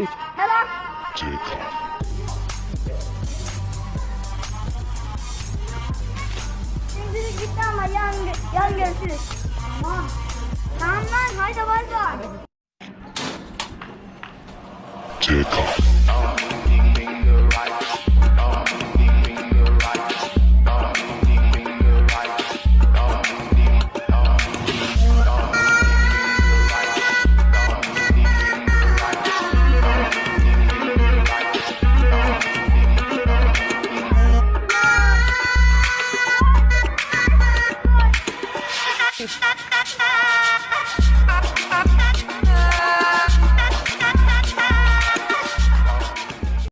3. Helal. CK. Şimdi gitti ama yan, yan görüşürüz. Tamam. Tamam lan haydi bay bay. CK. 你 是